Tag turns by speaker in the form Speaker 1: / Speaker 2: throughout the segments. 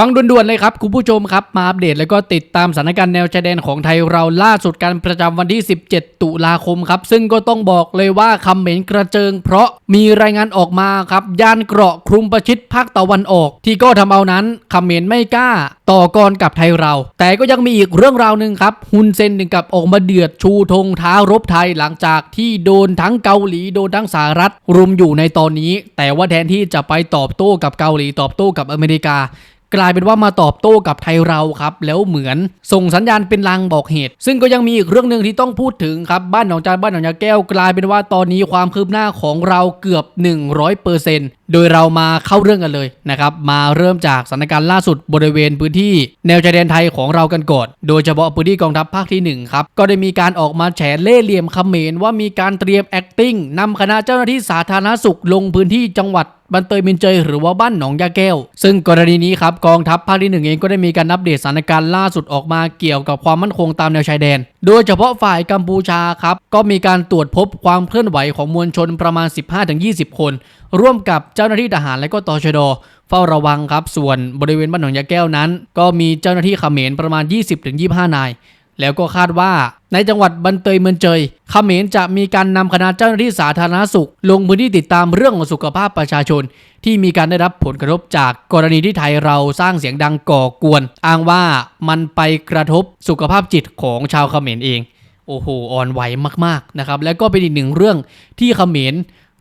Speaker 1: ฟังด่วนๆเลยครับ คุณผู้ชมครับ มาอัปเดตแล้วก็ติดตามสถานการณ์แนวชายแดนของไทยเราล่าสุดการประจำวันที่ 17 ตุลาคมครับ ซึ่งก็ต้องบอกเลยว่าคำเหม็นกระเจิง เพราะมีรายงานออกมาครับย่านเกราะคลุมประชิดภาคตะวันออก ที่ก็ทำเอานั้นคำเหม็นไม่กล้า ต่อกรกับไทยเรา แต่ก็ยังมีอีกเรื่องราวหนึ่งครับฮุนเซนถึงกับออกมาเดือดชูธงท้ารบไทยหลังจากที่โดนทั้งเกาหลีโดนทั้งสหรัฐรุมอยู่ในตอนนี้ แต่ว่าแทนที่จะไปตอบโต้กับเกาหลีตอบโต้กับอเมริกา กลายเป็นว่ามาตอบโต้กับไทยเราครับ แล้วเหมือนส่งสัญญาณเป็นลางบอกเหตุ ซึ่งก็ยังมีอีกเรื่องหนึ่งที่ต้องพูดถึงครับ บ้านหนองจานบ้านหนองยาแก้วกลายเป็นว่าตอนนี้ความคืบหน้าของเราเกือบ 100%โดยเรามาเข้าเรื่องกันเลยนะครับ มาเริ่มจากสถานการณ์ล่าสุดบริเวณพื้นที่ แนวชายแดนไทยของเรากันก่อน โดยเฉพาะพื้นที่กองทัพภาคที่หนึ่งครับ ก็ได้มีการออกมาแฉเล่ห์เหลี่ยมเขมรว่ามีการเตรียม acting นำคณะเจ้าหน้าที่สาธารณสุขลงพื้นที่จังหวัด บันเตยมินเจยหรือว่าบ้านหนองยาแก้ว ซึ่งกรณีนี้ครับกองทัพภาคที่หนึ่งเองก็ได้มีการอัปเดตสถานการณ์ล่าสุดออกมาเกี่ยวกับความมั่นคงตามแนวชายแดน โดยเฉพาะฝ่ายกัมพูชาครับก็มีการตรวจพบความเคลื่อนไหวของมวลชนประมาณ 15-20 คน ร่วมกับเจ้าหน้าที่ทหารและก็ตชดเฝ้าระวังครับ ส่วนบริเวณบ้านหนองยาแก้วนั้น ก็มีเจ้าหน้าที่เขมรประมาณ 20-25 นาย แล้วก็คาดว่าในจังหวัดบันเตยเมืองเจยเขมรจะมีการนำคณะเจ้าหน้าที่สาธารณสุข ลงพื้นที่ติดตามเรื่องของสุขภาพประชาชน ที่มีการได้รับผลกระทบจากกรณีที่ไทยเราสร้างเสียงดังก่อกวน อ้างว่ามันไปกระทบสุขภาพจิตของชาวเขมรเอง โอ้โหอ่อนไหวมากๆนะครับและก็เป็นอีกหนึ่งเรื่องที่เขมร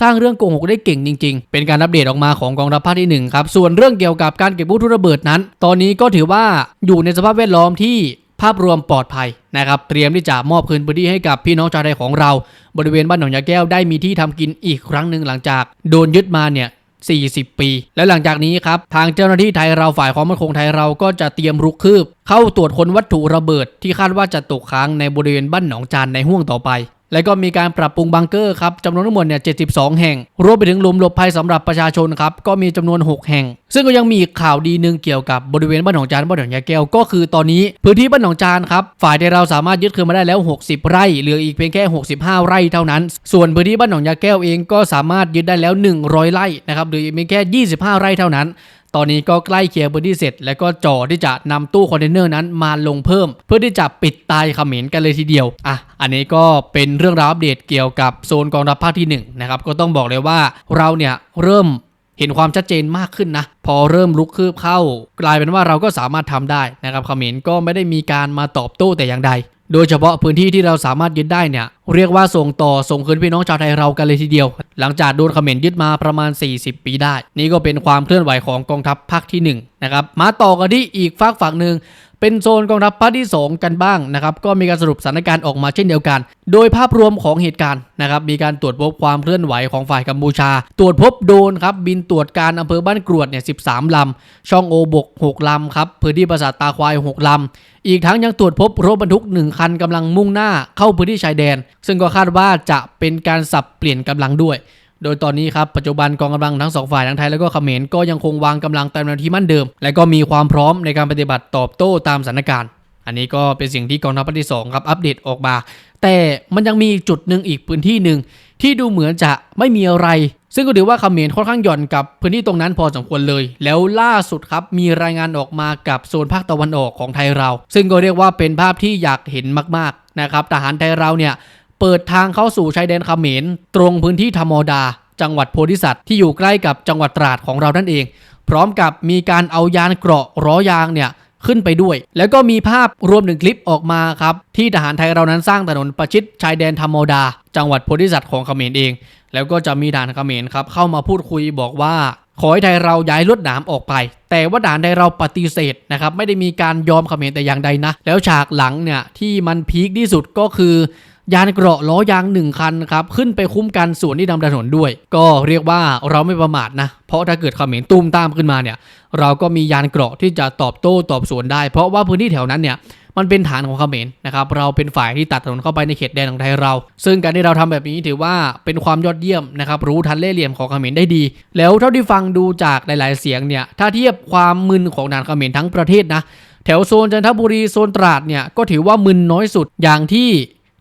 Speaker 1: สร้างเรื่องโกหกได้เก่งจริง ๆ เป็นการอัปเดตออกมาของกองทัพภาคที่1ครับ ส่วนเรื่องเกี่ยวกับการเก็บวัตถุระเบิดนั้น ตอนนี้ก็ถือว่าอยู่ในสภาพแวดล้อมที่ ภาพรวมปลอดภัยนะครับ เตรียมที่จะมอบคืนพื้นที่ให้กับพี่น้องชาวไทยของเรา บริเวณบ้านหนองยาแก้วได้มีที่ทำกินอีกครั้งหนึ่งหลังจากโดนยึดมาเนี่ย40 ปี และหลังจากนี้ครับ ทางเจ้าหน้าที่ไทยเราฝ่ายความมั่นคงไทยเราก็จะเตรียมรุกคืบ เข้าตรวจค้นวัตถุระเบิดที่คาดว่าจะตกค้างในบริเวณบ้านหนองจานในห่วงต่อไป และก็มีการปรับปรุงบังเกอร์ครับจำนวนทั้งหมดเนี่ย 72 แห่ง รวมไปถึงหลุมหลบภัยสำหรับประชาชนครับ ก็มีจำนวน 6 แห่ง ซึ่งก็ยังมีอีกข่าวดีหนึ่งเกี่ยวกับบริเวณบ้านหนองจานบ้านหนองยาแก้ว ก็คือตอนนี้พื้นที่บ้านหนองจานครับ ฝ่ายที่เราสามารถยึดคืนมาได้แล้ว 60 ไร่ เหลืออีกเพียงแค่ 65 ไร่เท่านั้น ส่วนพื้นที่บ้านหนองยาแก้วเองก็สามารถยึดได้แล้ว 100 ไร่นะครับ เหลืออีกเพียงแค่ 25 ไร่เท่านั้น ตอนนี้ก็ใกล้เคลียร์พื้นที่เสร็จ และก็จ่อที่จะนำตู้คอนเทนเนอร์นั้นมาลงเพิ่ม เพื่อที่จะปิดตายเขมรกันเลยทีเดียวอะอันนี้ก็เป็นเรื่องราวอัปเดตเกี่ยวกับโซนกองทัพภาคที่1นะครับก็ต้องบอกเลยว่าเราเนี่ยเริ่มเห็นความชัดเจนมากขึ้นนะ พอเริ่มลุกคืบเข้า กลายเป็นว่าเราก็สามารถทำได้นะครับเขมรก็ไม่ได้มีการมาตอบโต้แต่อย่างใด โดยเฉพาะพื้นที่ที่เราสามารถยึดได้เนี่ยเรียกว่าส่งต่อส่งคืนพี่น้องชาวไทยเรากันเลยทีเดียว หลังจากโดนเขมรยึดมาประมาณ 40 ปีได้ นี่ก็เป็นความเคลื่อนไหวของกองทัพภาคที่1นะครับมาต่อกันที่อีกฝากฝั่งหนึ่ง เป็นโซนกองทัพภาคที่ 2 กันบ้างนะครับก็มีการสรุปสถานการณ์ออกมาเช่นเดียวกัน โดยภาพรวมของเหตุการณ์นะครับมีการตรวจพบความเคลื่อนไหวของฝ่ายกัมพูชา ตรวจพบโดนครับบินตรวจการอำเภอบ้านกรวดเนี่ย13ลำ ช่องโอบก 6 ลำครับพื้นที่ปราสาทตาควาย 6 ลำอีกทั้งยังตรวจพบรถบรรทุก 1 คันกำลังมุ่งหน้าเข้าพื้นที่ชายแดน ซึ่งก็คาดว่าจะเป็นการสับเปลี่ยนกำลังด้วย โดยตอนนี้ครับปัจจุบันกองกำลังทั้งสองฝ่ายทั้งไทยและก็เขมรก็ยังคงวางกำลังตามแนวที่มั่นเดิม และก็มีความพร้อมในการปฏิบัติตอบโต้ตามสถานการณ์ อันนี้ก็เป็นสิ่งที่กองทัพภาคที่2ครับอัปเดตออกมา แต่มันยังมีจุดหนึ่งอีกพื้นที่หนึ่งที่ดูเหมือนจะไม่มีอะไร ซึ่งก็ถือว่าเขมรค่อนข้างหย่อนกับพื้นที่ตรงนั้นพอสมควรเลย แล้วล่าสุดครับมีรายงานออกมากับโซนภาคตะวันออกของไทยเรา ซึ่งก็เรียกว่าเป็นภาพที่อยากเห็นมากๆนะครับทหารไทยเราเนี่ย เปิดทางเข้าสู่ชายแดนเขมร ตรงพื้นที่ธรรมดา จังหวัดโพธิสัตว์ที่อยู่ใกล้กับจังหวัดตราดของเรานั่นเอง พร้อมกับมีการเอายานเกราะล้อยางเนี่ยขึ้นไปด้วย แล้วก็มีภาพรวมถึงคลิปออกมาครับ ที่ทหารไทยเรานั้นสร้างถนนประชิดชายแดนธรรมดา จังหวัดโพธิสัตว์ของเขมรเอง แล้วก็จะมีทหารเขมรครับเข้ามาพูดคุยบอกว่าขอให้ไทยเราย้ายลวดหนามออกไป แต่ว่าด่านไทยเราปฏิเสธนะครับไม่ได้มีการยอมเขมรแต่อย่างใดนะ แล้วฉากหลังเนี่ยที่มันพีคที่สุดก็คือ ยานเกราะล้อยางหนึ่งคันครับขึ้นไปคุ้มกันส่วนที่นำถนนด้วย ก็เรียกว่าเราไม่ประมาทนะ เพราะถ้าเกิดเขมรตุ้มตามขึ้นมาเนี่ย เราก็มียานเกราะที่จะตอบโต้ตอบสวนได้ เพราะว่าพื้นที่แถวนั้นเนี่ยมันเป็นฐานของเขมรนะครับเราเป็นฝ่ายที่ตัดถนนเข้าไปในเขตแดนของไทยเรา ซึ่งการที่เราทำแบบนี้ถือว่าเป็นความยอดเยี่ยมนะครับรู้ทันเล่เหลี่ยมของเขมรได้ดี แล้วเท่าที่ฟังดูจากหลาย ๆ เสียงเนี่ยถ้าเทียบความมึนของด่านเขมรทั้งประเทศนะแถวโซนจันทบุรีโซนตราดเนี่ยก็ถือว่ามึนน้อยสุดอย่างที่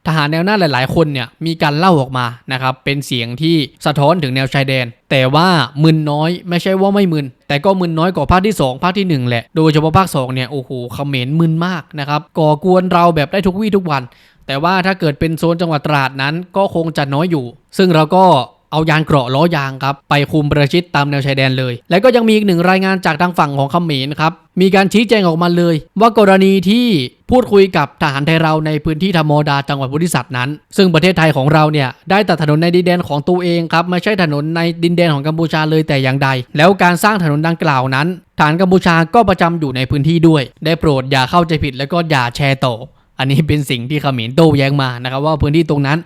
Speaker 1: ทหารแนวหน้าหลาย ๆ คนเนี่ยมีการเล่าออกมานะครับเป็นเสียงที่สะท้อนถึงแนวชายแดน แต่ว่ามึนน้อยไม่ใช่ว่าไม่มึน แต่ก็มึนน้อยกว่าภาคที่ 2 ภาคทีหนึ่1 แหละ โดยเฉพาะภาค2เนี่ยโอ้โหเขมรมึนมากนะครับก่อกวนเราแบบได้ทุกวี่ทุกวัน แต่ว่าถ้าเกิดเป็นโซนจังหวัดตราดนั้นก็คงจะน้อยอยู่ ซึ่งเราก็เอายานเกราะล้อยางครับไปคุมประชิดตามแนวชายแดนเลย และก็ยังมีอีกหนึ่งรายงานจากทางฝั่งของเขมรครับ มีการชี้แจงออกมาเลย ว่ากรณีที่พูดคุยกับทหารไทยเราในพื้นที่ธรรมดาจังหวัดพุทธิสัตว์นั้น ซึ่งประเทศไทยของเราเนี่ยได้ตัดถนนในดินแดนของตัวเองครับไม่ใช่ถนนในดินแดนของกัมพูชาเลยแต่อย่างใด แล้วการสร้างถนนดังกล่าวนั้น ฐานกัมพูชาก็ประจำอยู่ในพื้นที่ด้วย ได้โปรดอย่าเข้าใจผิดแล้วก็อย่าแชร์ต่ออันนี้เป็นสิ่งที่เขมรโต้แย้งมานะครับว่าพื้นที่ตรงนั้น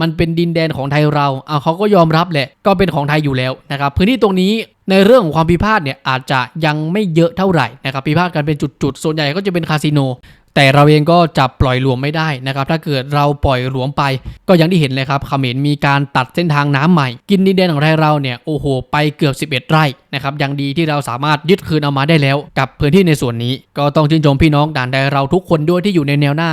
Speaker 1: มันเป็นดินแดนของไทยเราเอาเขาก็ยอมรับแหละ ก็เป็นของไทยอยู่แล้วนะครับ พื้นที่ตรงนี้ ในเรื่องของความพิพาทเนี่ยอาจจะยังไม่เยอะเท่าไหร่นะครับพิพาทกันเป็นจุดๆ ส่วนใหญ่ก็จะเป็นคาสิโน แต่เราเองก็จับปล่อยหลวมไม่ได้นะครับถ้าเกิดเราปล่อยหลวมไป ก็อย่างที่เห็นเลยครับเขมรมีการตัดเส้นทางน้ำใหม่ กินดินแดนของไทยเราเนี่ยโอ้โหไปเกือบ 11 ไร่นะครับยังดีที่เราสามารถยึดคืนเอามาได้แล้ว กับพื้นที่ในส่วนนี้ ก็ต้องชื่นชมพี่น้องด่านใดเราทุกคนด้วยที่อยู่ในแนวหน้า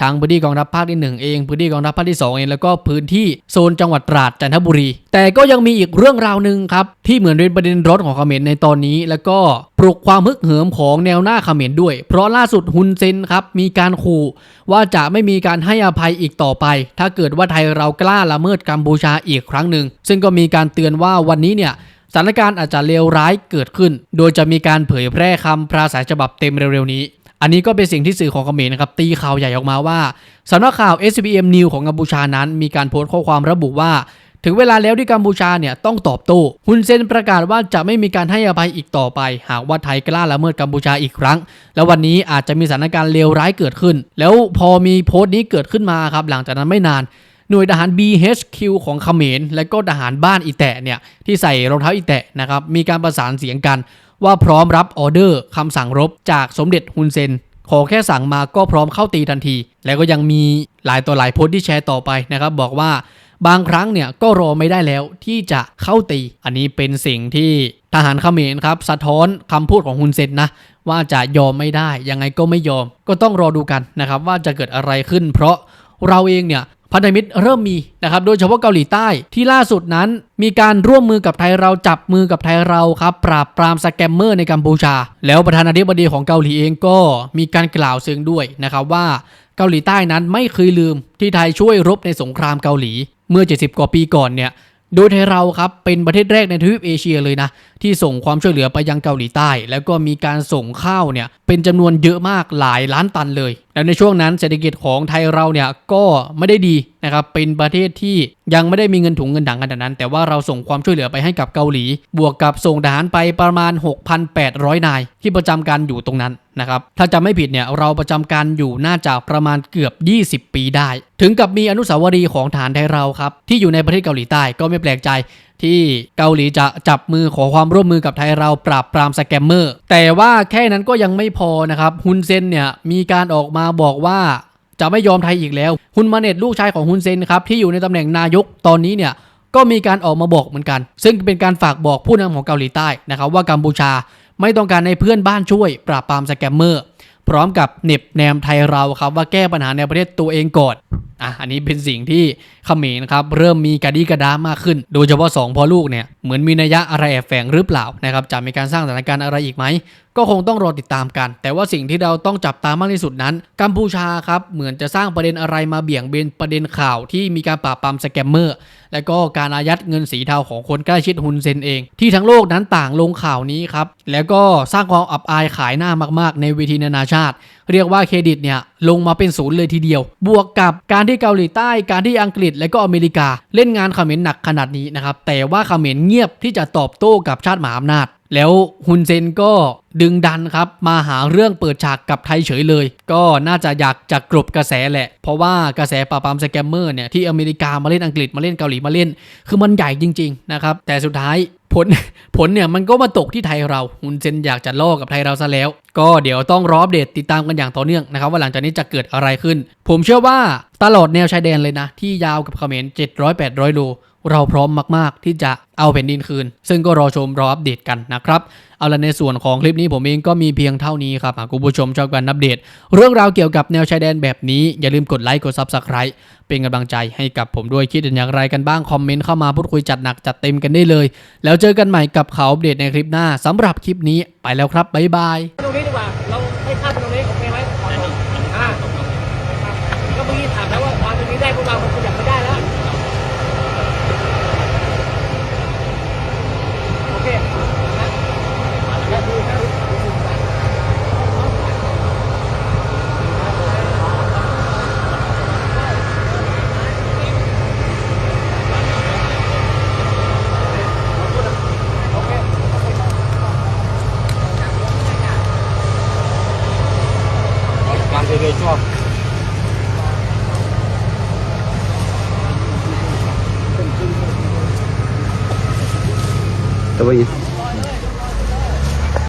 Speaker 1: ทางพื้นที่กองทัพภาคที่หนึ่งเองพื้นที่กองทัพภาคที่สองเองแล้วก็พื้นที่โซนจังหวัดตราดจันทบุรี แต่ก็ยังมีอีกเรื่องราวหนึ่งครับที่เหมือนเป็นประเด็นร้อนของเขมรในตอนนี้ แล้วก็ปลุกความฮึกเหิมของแนวหน้าเขมรด้วย เพราะล่าสุดฮุนเซนครับมีการขู่ว่าจะไม่มีการให้อภัยอีกต่อไป ถ้าเกิดว่าไทยเรากล้าละเมิดกัมพูชาอีกครั้งหนึ่งซึ่งก็มีการเตือนว่าวันนี้เนี่ยสถานการณ์อาจจะเลวร้ายเกิดขึ้น โดยจะมีการเผยแพร่คำปราศัยฉบับเต็มเร็วๆนี้ อันนี้ก็เป็นสิ่งที่สื่อของเขมรนะครับตีข่าวใหญ่ออกมาว่าสำนักข่าว SBM News ของกัมพูชานั้น มีการโพสต์ข้อความระบุว่า ถึงเวลาแล้วที่กัมพูชาเนี่ยต้องตอบโต้ฮุนเซนประกาศว่าจะไม่มีการให้อภัยอีกต่อไป หากว่าไทยกล้าละเมิดกัมพูชาอีกครั้ง แล้ววันนี้อาจจะมีสถานการณ์เลวร้ายเกิดขึ้น แล้วพอมีโพสต์นี้เกิดขึ้นมาครับหลังจากนั้นไม่นานหน่วยทหาร BHQ ของเขมร และก็ทหารบ้านอีแตะเนี่ยที่ใส่รองเท้าอีแตะนะครับมีการประสานเสียงกัน ว่าพร้อมรับออเดอร์คำสั่งรบจากสมเด็จฮุนเซน ขอแค่สั่งมาก็พร้อมเข้าตีทันที แล้วก็ยังมีหลายต่อหลายโพสต์ที่แชร์ต่อไปนะครับ บอกว่าบางครั้งเนี่ยก็รอไม่ได้แล้วที่จะเข้าตี อันนี้เป็นสิ่งที่ทหารเขมรครับ สะท้อนคำพูดของฮุนเซนนะว่าจะยอมไม่ได้ ยังไงก็ไม่ยอม ก็ต้องรอดูกันนะครับว่าจะเกิดอะไรขึ้น เพราะเราเองเนี่ย พันธมิตรเริ่มมีนะครับโดยเฉพาะเกาหลีใต้ ที่ล่าสุดนั้นมีการร่วมมือกับไทยเราจับมือกับไทยเราครับปราบปรามสแกมเมอร์ในกัมพูชา แล้วประธานาธิบดีของเกาหลีเองก็มีการกล่าวเชิงด้วยนะครับว่าเกาหลีใต้นั้นไม่เคยลืมที่ไทยช่วยรบในสงครามเกาหลีเมื่อ 70 กว่าปีก่อนเนี่ย โดยไทยเราครับเป็นประเทศแรกในทวีปเอเชียเลยนะที่ส่งความช่วยเหลือไปยังเกาหลีใต้ แล้วก็มีการส่งข้าวเนี่ยเป็นจำนวนเยอะมากหลายล้านตันเลย แล้วในช่วงนั้นเศรษฐกิจของไทยเราเนี่ยก็ไม่ได้ดีนะครับเป็นประเทศที่ยังไม่ได้มีเงินถุงเงินถังขนาดนั้น แต่ว่าเราส่งความช่วยเหลือไปให้กับเกาหลี บวกกับส่งทหารไปประมาณ 6,800 นาย ที่ประจำการอยู่ตรงนั้นนะครับถ้าจำไม่ผิดเนี่ยเราประจำการอยู่น่าจะประมาณเกือบ 20 ปีได้ ถึงกับมีอนุสาวรีย์ของฐานไทยเราครับที่อยู่ในประเทศเกาหลีใต้ก็ไม่แปลกใจที่เกาหลีจะจับมือขอความร่วมมือกับไทยเราปราบปรามสแกมเมอร์ แต่ว่าแค่นั้นก็ยังไม่พอนะครับ ฮุนเซนเนี่ยมีการออกมาบอกว่า จะไม่ยอมไทยอีกแล้วฮุนมาเน็ตลูกชายของฮุนเซนครับที่อยู่ในตำแหน่งนายกตอนนี้เนี่ยก็มีการออกมาบอกเหมือนกัน ซึ่งเป็นการฝากบอกผู้นำของเกาหลีใต้นะครับว่ากัมพูชาไม่ต้องการให้เพื่อนบ้านช่วย ปราบปรามสแกมเมอร์ พร้อมกับเหน็บแนมไทยเราครับว่าแก้ปัญหาในประเทศตัวเองก่อน อะอันนี้เป็นสิ่งที่เขมรครับเริ่มมีกระดีกระดามากขึ้น โดยเฉพาะ2พ่อลูกเนี่ยเหมือนมีนัยยะอะไรแอบแฝงหรือเปล่านะครับจะมีการสร้างสถานการณ์อะไรอีกไหมก็คงต้องรอติดตามกัน แต่ว่าสิ่งที่เราต้องจับตามากที่สุดนั้น กัมพูชาครับเหมือนจะสร้างประเด็นอะไรมาเบี่ยงเบนประเด็นข่าวที่มีการปราบปรามสแกมเมอร์ และก็การอายัดเงินสีเทาของคนใกล้ชิดฮุนเซนเอง ที่ทั้งโลกนั้นต่างลงข่าวนี้ครับแล้วก็สร้างความอับอายขายหน้ามากๆ ในเวทีนานาชาติ เรียกว่าเครดิตเนี่ยลงมาเป็นศูนย์เลยทีเดียว บวกกับการที่เกาหลีใต้ การที่อังกฤษและก็อเมริกา เล่นงานเขมรหนักขนาดนี้นะครับแต่ว่าเขมรเงียบที่จะตอบโต้กับชาติมหาอำนาจ แล้วฮุนเซนก็ดึงดันครับ มาหาเรื่องเปิดฉากกับไทยเฉยเลย ก็น่าจะอยากจะกลบกระแสแหละ เพราะว่ากระแสปราบปรามสแกมเมอร์เนี่ยที่อเมริกามาเล่นอังกฤษมาเล่นเกาหลีมาเล่น คือมันใหญ่จริง ๆ นะครับ แต่สุดท้ายผลผลเนี่ยมันก็มาตกที่ไทยเราฮุนเซนอยากจะล่อกับไทยเราซะแล้ว ก็เดี๋ยวต้องรออัปเดตติดตามกันอย่างต่อเนื่องนะครับ ว่าหลังจากนี้จะเกิดอะไรขึ้น ผมเชื่อว่าตลอดแนวชายแดนเลยนะ ที่ยาวกับเขมร700-800โล เราพร้อมมากๆ ที่จะเอาแผ่นดินคืน ซึ่งก็รอชมรออัปเดตกันนะครับเอาละในส่วนของคลิปนี้ผมเองก็มีเพียงเท่านี้ครับหากคุณผู้ชมชอบการอัปเดต เรื่องราวเกี่ยวกับแนวชายแดนแบบนี้ อย่าลืมกดไลค์กด Subscribe เป็นกำลังใจให้กับผมด้วยคิดเห็นอย่างไรกันบ้าง คอมเมนต์เข้ามาพูดคุยจัดหนักจัดเต็มกันได้เลย แล้วเจอกันใหม่กับข่าวอัปเดตในคลิปหน้าสำหรับคลิปนี้ไปแล้วครับบ๊ายบาย
Speaker 2: ตรงนี้ดีกว่าเราให้ข้ามตรงนี้โอเคไหม